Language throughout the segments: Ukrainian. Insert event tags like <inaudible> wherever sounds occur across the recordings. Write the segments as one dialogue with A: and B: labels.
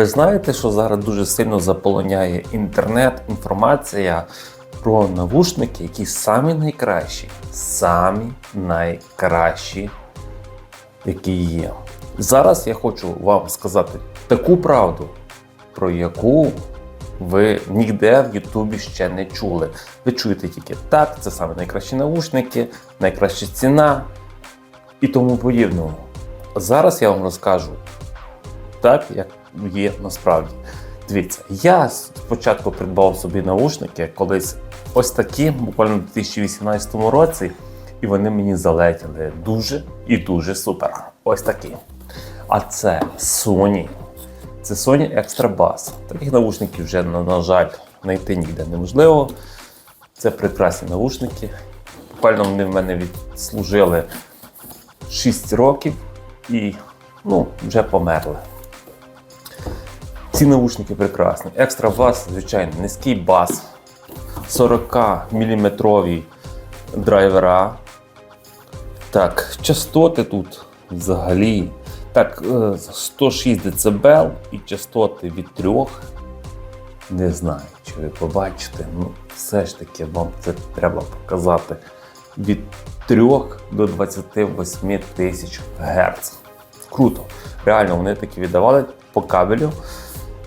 A: Ви знаєте, що зараз дуже сильно заполоняє інтернет, інформація про навушники, які самі найкращі, самі найкращі, які є. Зараз я хочу вам сказати таку правду, про яку ви ніде в Ютубі ще не чули. Ви чуєте тільки так, це саме найкращі навушники, найкраща ціна і тому подібного. Зараз я вам розкажу так, як є насправді. Дивіться, я спочатку придбав собі наушники колись ось такі, буквально в 2018 році, і вони мені залетіли дуже і дуже супер. Ось такі. А це Sony. Це Sony Extra Bass. Таких наушників вже, на жаль, знайти ніде неможливо. Це прекрасні наушники. Буквально вони в мене відслужили 6 років і ну, вже померли. Ці наушники прекрасні. Екстра бас, звичайно, низький бас, 40 мм драйвера. Так, частоти тут взагалі. Так, е, 106 дБ і частоти від 3. Не знаю, чи ви побачите. Ну, все ж таки вам це треба показати. Від 3 до 28 тисяч Гц. Круто. Реально, вони такі віддавали по кабелю.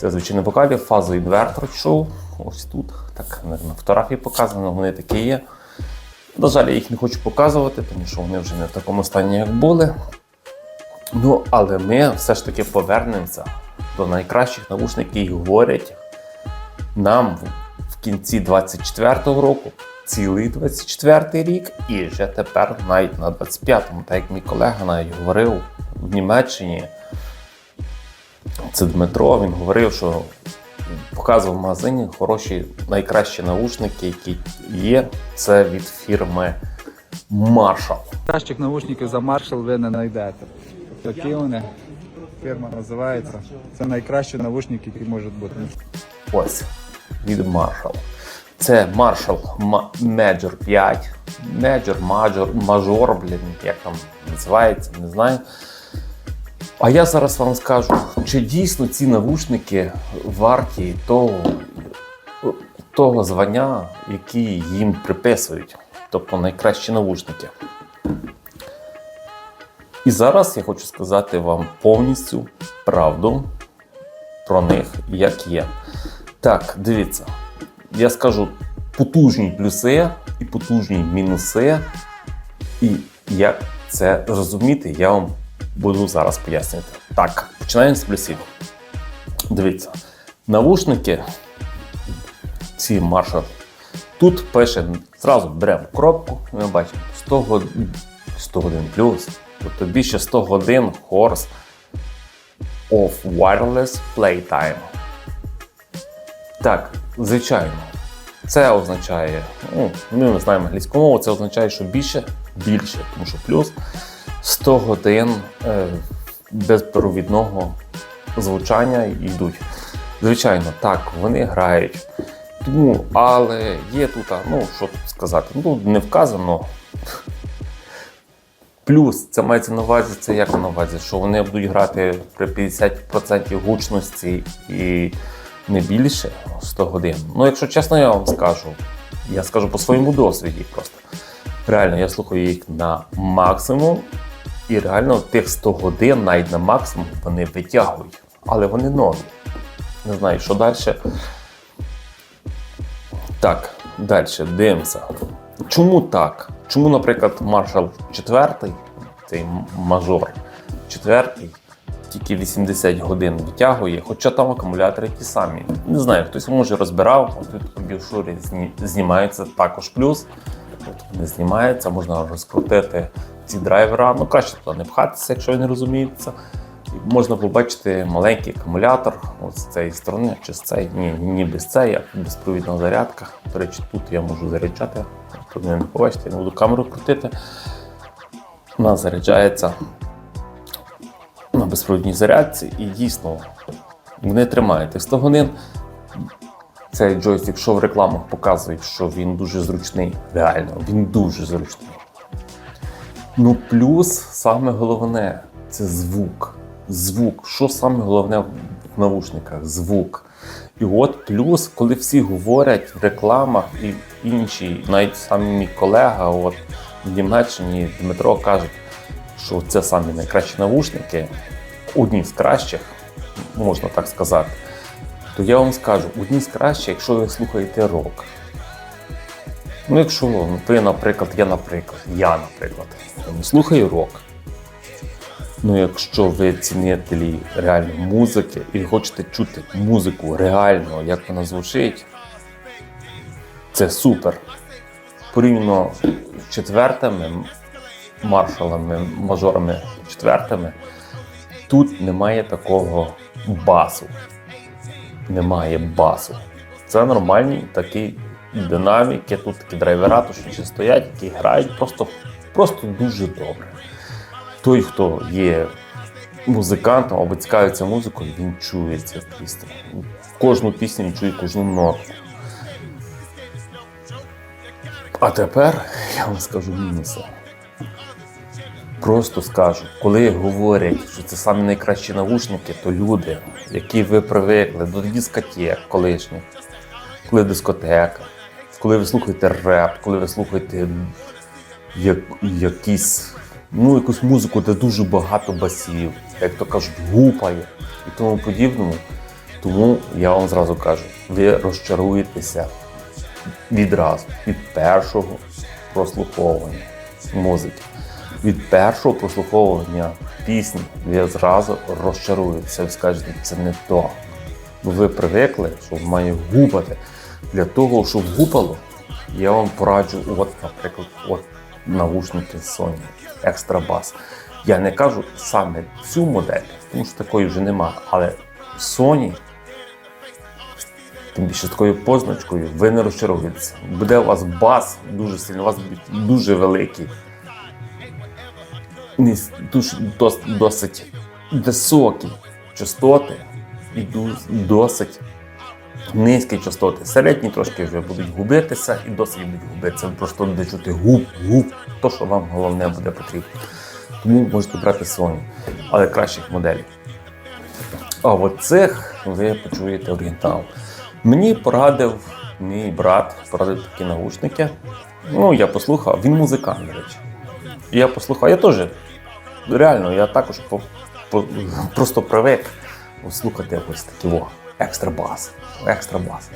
A: Це звичайно кабелю, фазовий інвертор йшов. Ось тут. Так, на фотографії показано, вони такі є. На жаль, я їх не хочу показувати, тому що вони вже не в такому стані, як були. Ну, але ми все ж таки повернемося до найкращих наушників, які говорять нам в кінці 24-го року, цілий 24-й рік, і вже тепер навіть на 25-му, так як мій колега навіть говорив в Німеччині. Це Дмитро, він говорив, що показував в магазині хороші найкращі наушники, які є. Це від фірми Marshall.
B: Кращих наушників за Marshall ви не знайдете. Такі вони. Фірма називається. Це найкращі наушники, які можуть бути.
A: Ось від Marshall. Це Marshall Ma- Major 5. Major, Major, Major, блін, як там називається, не знаю. А я зараз вам скажу, чи дійсно ці навушники варті того, того звання, які їм приписують, тобто найкращі навушники. І зараз я хочу сказати вам повністю правду про них, як є. Так, дивіться, я скажу потужні плюси і потужні мінуси. І як це розуміти, я вам буду зараз пояснювати. Так, починаємо з плюсів. Дивіться, навушники, ці Marshall, тут пише, зразу беремо коробку, і ми бачимо 100 годин, 100 годин плюс, тобто більше 100 годин Horse of Wireless Playtime. Так, звичайно, це означає, ну, ми не знаємо англійську мову, це означає, що більше, більше, тому що плюс 100 годин е, безпровідного звучання йдуть. Звичайно, так, вони грають. Тому, але є тут, ну що сказати, ну не вказано. Плюс це мається на увазі, це як на увазі, що вони будуть грати при 50% гучності і не більше 100 годин. Ну, якщо чесно, я вам скажу, я скажу по своєму досвіді просто. Реально, я слухаю їх на максимум, і реально тих 100 годин навіть на максимум вони витягують. Але вони нові. Не знаю, що далі. Так, далі дивимося. Чому так? Чому, наприклад, Marshall 4, цей мажор 4, тільки 80 годин витягує, хоча там акумулятори ті самі. Не знаю, хтось може розбирав, тут в бівшурі знімається також плюс. От не знімається, можна розкрутити ці драйвера. Ну, краще туди не пхатися, якщо ви не розумієте. Можна побачити маленький акумулятор з цієї сторони, чи з цієї, ні, ні без цієї, а безпровідна зарядка. До речі, тут я можу заряджати. Тут не побачите, я не буду камеру крутити. Вона заряджається на безпровідній зарядці і дійсно вони тримають тих 100 годин. Цей джойстик, що в рекламах показує, що він дуже зручний. Реально, він дуже зручний. Ну, плюс саме головне це звук. Звук. Що саме головне в навушниках звук. І от плюс, коли всі говорять в рекламах і інші, навіть самі мій колега, от в Німеччині Дмитро кажуть, що це самі найкращі навушники, одні з кращих, можна так сказати. То я вам скажу, одні з кращих, якщо ви слухаєте рок. Ну, якщо ви, наприклад, я, наприклад, я, наприклад, слухаю рок. Ну, якщо ви цінителі реально музики і хочете чути музику реально, як вона звучить, це супер. Порівняно з четвертими маршалами, мажорами четвертими, тут немає такого басу. Немає басу. Це нормальні динаміки, тут такі драйвера, точніше стоять, які грають просто, просто дуже добре той, хто є музикантом або цікавиться музикою, він чує цю пісню. В кожну пісню він чує кожну ноту. А тепер я вам скажу мінуси. Просто скажу, коли говорять, що це самі найкращі навушники, то люди, які ви привикли до дискотек колишніх, коли дискотека, коли ви слухаєте реп, коли ви слухаєте як, якісь, ну, якусь музику, де дуже багато басів, як то кажуть, гупає і тому подібному. Тому я вам зразу кажу, ви розчаруєтеся відразу від першого прослуховування музики. Від першого прослуховування пісні ви зразу розчаруєтеся. Ви скажете, це не то. Бо ви привикли, що має гупати. Для того, щоб гупало, я вам пораджу, от, наприклад, от навушники Sony Extra Bass. Я не кажу саме цю модель, тому що такої вже нема. Але Sony, тим більше такою позначкою, ви не розчаруєтеся. Буде у вас бас дуже сильний, у вас будуть дуже великий. Досить високі частоти і досить низькі частоти. Середні трошки вже будуть губитися і досить будуть губитися. Ви просто будете чути губ, губ, то, що вам головне буде потрібно. Тому можете брати Sony, але кращих моделей. А от цих ви почуєте оригінал. Мені порадив мій брат, порадив такі наушники. Ну, я послухав, він музикант, до речі. Я послухав, я теж реально, я також по, по, просто привик слухати ось такі о, екстра бас. Екстра бас.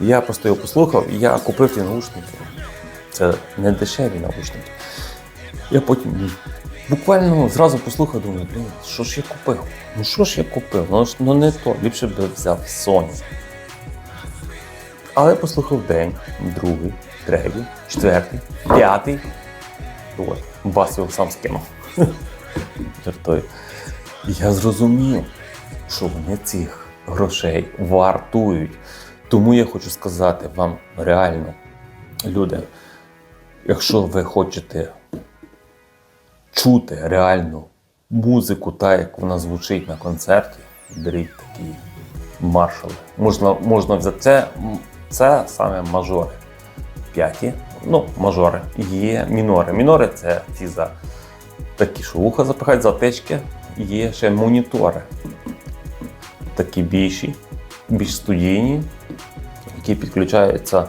A: Я просто його послухав, і я купив ті наушники. Це не дешеві наушники. Я потім буквально зразу послухав, думаю, блін, що ж я купив? Ну що ж я купив? Ну, ну не то, ліпше б взяв Sony. Але послухав день, другий, третій, четвертий, п'ятий. От, бас його сам скинув. <laughs> Жартую. Я зрозумів, що вони цих грошей вартують. Тому я хочу сказати вам реально, люди, якщо ви хочете чути реальну музику, так як вона звучить на концерті, беріть такі маршали. Можна, можна взяти це, це саме мажори. П'яті, ну, мажори. Є мінори. Мінори це ті за такі, що вуха запихають затички. Є ще монітори. Такі більші, більш студійні, які підключаються.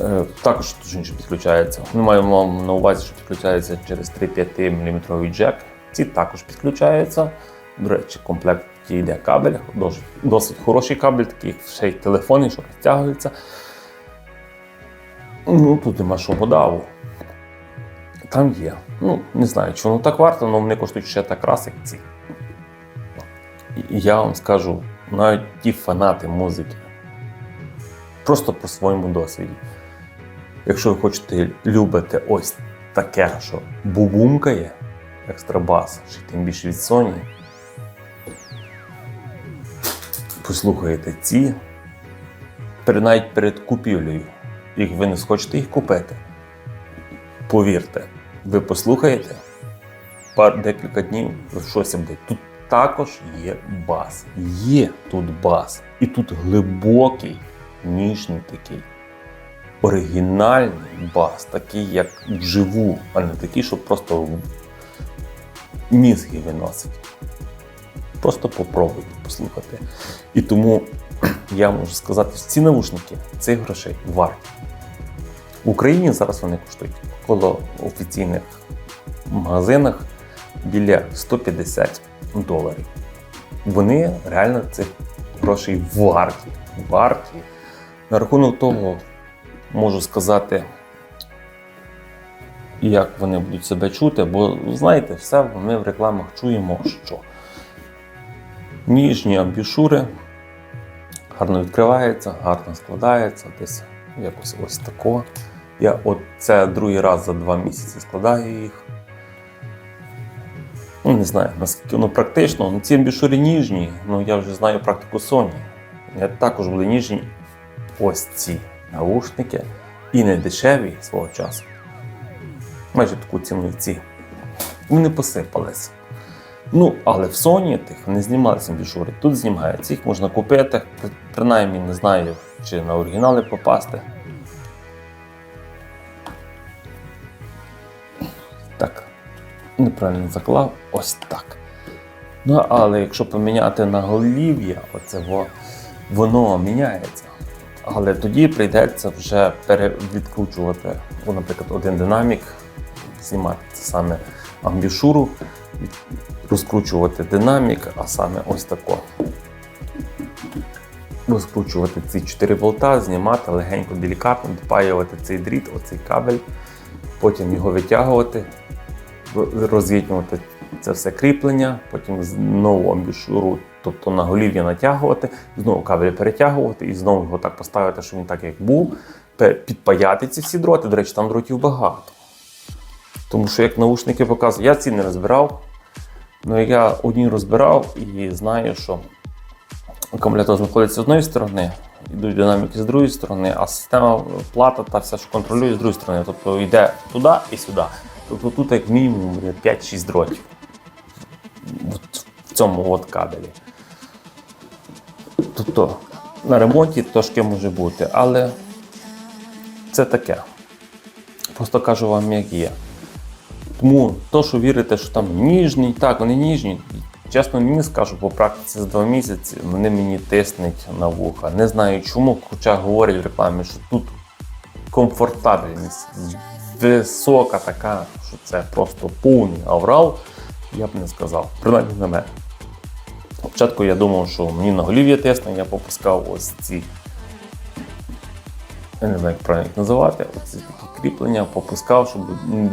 A: е, Також точніше підключаються. Ми маємо на увазі, що підключаються через 3-5 мм джек. Ці також підключаються. До речі, в комплекті йде кабель, досить хороший кабель, такий ще й телефонний, що розтягується. Ну, тут нема що подаву. Там є. Ну, не знаю, чи воно так варто, але вони коштують ще так раз, як ці. І я вам скажу, навіть ті фанати музики, просто по своєму досвіді. Якщо ви хочете любите ось таке, що бубумкає, екстрабас, чи тим більше від Sony, послухайте ці, навіть перед купівлею, як ви не схочете їх купити. Повірте, ви послухаєте пар декілька днів, шоці буде. Тут також є бас. Є тут бас. І тут глибокий, ніжний такий. Оригінальний бас, такий, як вживу, а не такий, що просто мізги виносить. Просто попробуйте послухати. І тому <clears throat> я можу сказати, що ці навушники цих грошей варті. В Україні зараз вони коштують коло офіційних магазинах біля 150 доларів. Вони реально цих грошей варті. Варті. На рахунок того можу сказати, як вони будуть себе чути, бо знаєте, все ми в рекламах чуємо, що ніжні амбішури гарно відкриваються, гарно складаються, десь якось ось тако. Я от це другий раз за два місяці складаю їх. Ну, не знаю, наскільки воно практично. Ну, ці амбішури ніжні, ну я вже знаю практику Sony. Я також були ніжні ось ці навушники і не дешеві свого часу. Майже таку ціну як ці. Вони посипались. Ну, але в Sony тих не знімалися амбішури. Тут знімаються. Їх можна купити, принаймні не знаю, чи на оригінали попасти. Неправильно заклав. Ось так. Ну, але якщо поміняти на голів'я, оце во, воно міняється. Але тоді прийдеться вже перевідкручувати, ну, наприклад, один динамік, знімати це саме амбішуру, розкручувати динамік, а саме ось тако. Розкручувати ці 4 болта, знімати легенько, делікатно, допаювати цей дріт, оцей кабель, потім його витягувати, ро- роз'єднувати це все кріплення, потім знову амбішуру, тобто на голів'я натягувати, знову кабель перетягувати і знову його так поставити, щоб він так як був, підпаяти ці всі дроти. До речі, там дротів багато. Тому що як наушники показують, я ці не розбирав. Ну я одні розбирав і знаю, що акумулятор знаходиться з однієї сторони, йдуть динаміки з другої сторони, а система плата та все, що контролює з другої сторони. Тобто йде туди і сюди. Тобто тут як мінімум 5-6 дротів От в цьому от кабелі. Тобто на ремонті трошки може бути, але це таке. Просто кажу вам, як є. Тому то, що вірите, що там ніжні, так, вони ніжні. Чесно, мені скажу, по практиці за два місяці вони мені тиснуть на вуха. Не знаю чому, хоча говорять в рекламі, що тут комфортабельність висока така, що це просто повний аврал, я б не сказав. Принаймні на мене. Спочатку я думав, що мені на голів'я тисне, я попускав ось ці я не знаю, як правильно їх називати, оці такі кріплення, попускав, щоб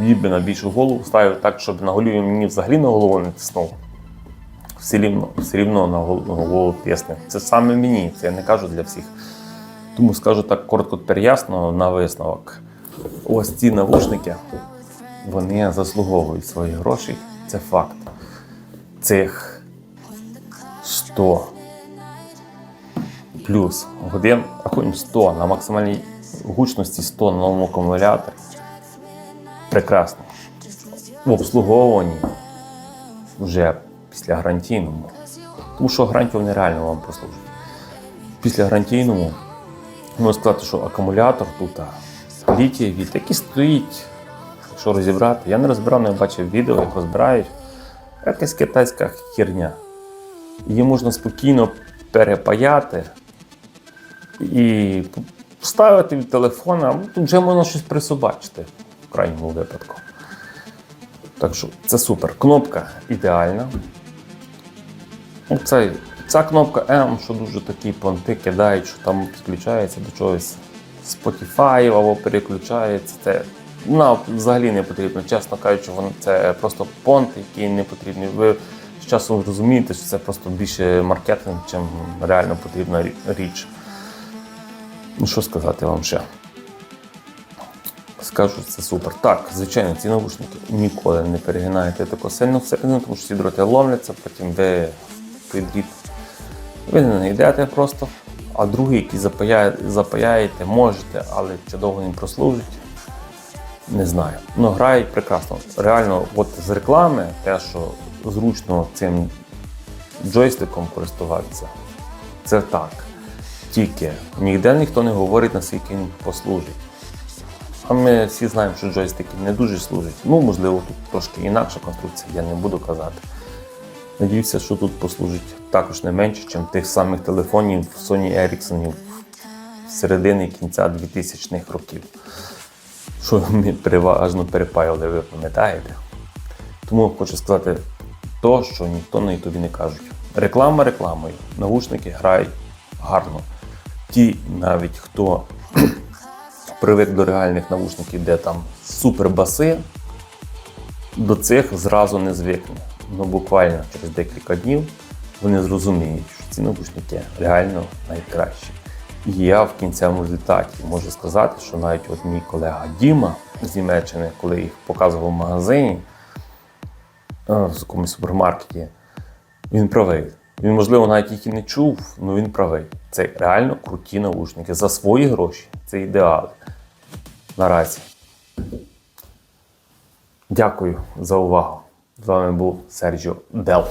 A: ніби на більшу голову ставив так, щоб на голові мені взагалі на голову не тиснув. Все рівно, все рівно на голову, тисне. Це саме мені, це я не кажу для всіх. Тому скажу так коротко тепер ясно на висновок. Ось ці навушники, вони заслуговують свої гроші. Це факт. Цих 100 плюс годин, рахуємо 100 на максимальній гучності 100 на новому акумуляторі. Прекрасно. В обслуговуванні вже після гарантійному. Тому що гарантію нереально вам послужить. Після гарантійному можна сказати, що акумулятор тут літієвий, який стоїть, якщо розібрати. Я не розбирав, не бачив відео, як розбирають. Якась китайська херня. Її можна спокійно перепаяти і вставити від телефона, ну, тут вже можна щось присобачити в крайньому випадку. Так що це супер. Кнопка ідеальна. Оцей, ця кнопка M, що дуже такі понти кидають, що там підключається до чогось Spotify або переключається. Це вона взагалі не потрібно. Чесно кажучи, воно це просто понт, який не потрібний. Ви з часом розумієте, що це просто більше маркетинг, чим реально потрібна річ. Ну що сказати вам ще? Скажу, це супер. Так, звичайно, ці навушники ніколи не перегинаєте тако сильно всередину, тому що ці дроти ломляться, потім ви той ви не знайдете просто. А другий, який запаяє, запаяєте, можете, але чи довго він прослужить, не знаю. Ну, грають прекрасно. Реально, от з реклами, те, що зручно цим джойстиком користуватися, це так. Тільки ніде ніхто не говорить, наскільки він послужить. А ми всі знаємо, що джойстики не дуже служать. Ну, можливо, тут трошки інакша конструкція, я не буду казати. Надіюся, що тут послужить також не менше, ніж тих самих телефонів Sony Ericsson середини кінця 2000-х років. Що ми переважно перепаювали, ви пам'ятаєте? Тому хочу сказати то, що ніхто на Ютубі не кажуть. Реклама рекламою, навушники грають гарно. Ті, навіть хто <clears throat> привик до реальних навушників, де там супербаси, до цих зразу не звикне. Ну буквально через декілька днів вони зрозуміють, що ці навушники реально найкращі. І я в кінцевому результаті можу сказати, що навіть от мій колега Діма з Німеччини, коли їх показував в магазині, е, в якомусь супермаркеті, він правий. Він, можливо, навіть їх і не чув, але він правий. Це реально круті наушники. За свої гроші це ідеал. Наразі. Дякую за увагу. З вами був Серджіо Дел.